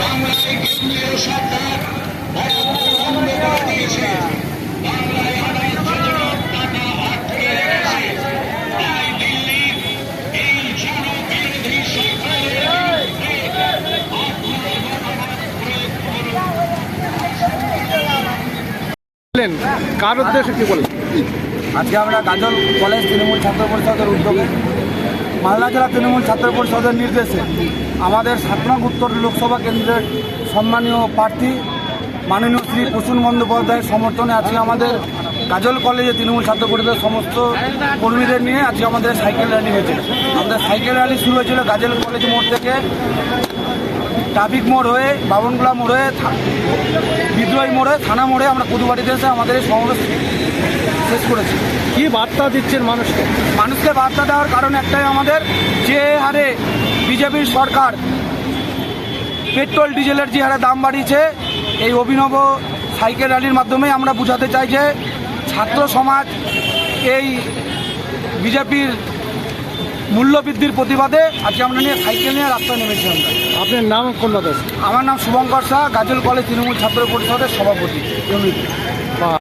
বাংলায় কেন্দ্রীয় সরকার অর্থ বন্ধ করে দিয়েছে। কার উদ্দেশ্যে কি বলেন আজকে আমরা গাজল কলেজ তৃণমূল ছাত্র পরিষদের উদ্যোগে মালদা জেলা তৃণমূল ছাত্র পরিষদের নির্দেশে আমাদের সাত নং উত্তর লোকসভা কেন্দ্রের সম্মানীয় প্রার্থী মাননীয় শ্রী প্রসূন বন্দ্যোপাধ্যায়ের সমর্থনে আজকে আমাদের গাজল কলেজে তৃণমূল ছাত্র পরিষদের সমস্ত কর্মীদের নিয়ে আজকে আমাদের সাইকেল র্যালি হয়েছে। আমাদের সাইকেল র্যালি শুরু হয়েছিল গাজল কলেজ মোড় থেকে ট্রাফিক মোড় হয়ে বাবনগোলা মোড় হয়ে বিদ্রোহী মোড়ে থানা মোড়ে আমরা কুদুবাড়িতে এসে আমাদের এই সমাবেশ শেষ করেছি। কি বার্তা দিচ্ছেন মানুষকে? মানুষকে বার্তা দেওয়ার কারণ একটাই আমাদের যে হারে বিজেপির সরকার পেট্রোল ডিজেলের যে হারে দাম বাড়িয়েছে এই অভিনব সাইকেল র্যালির মাধ্যমে আমরা বোঝাতে চাই যে ছাত্র সমাজ এই বিজেপির মূল্যবৃদ্ধির প্রতিবাদে আজকে আমরা নিয়ে সাইকেল নিয়ে রাস্তায় নেমেছি আমরা। আপনার নাম কোন আমার নাম শুভঙ্কর শাহ গাজল কলেজ তৃণমূল ছাত্র পরিষদের সভাপতি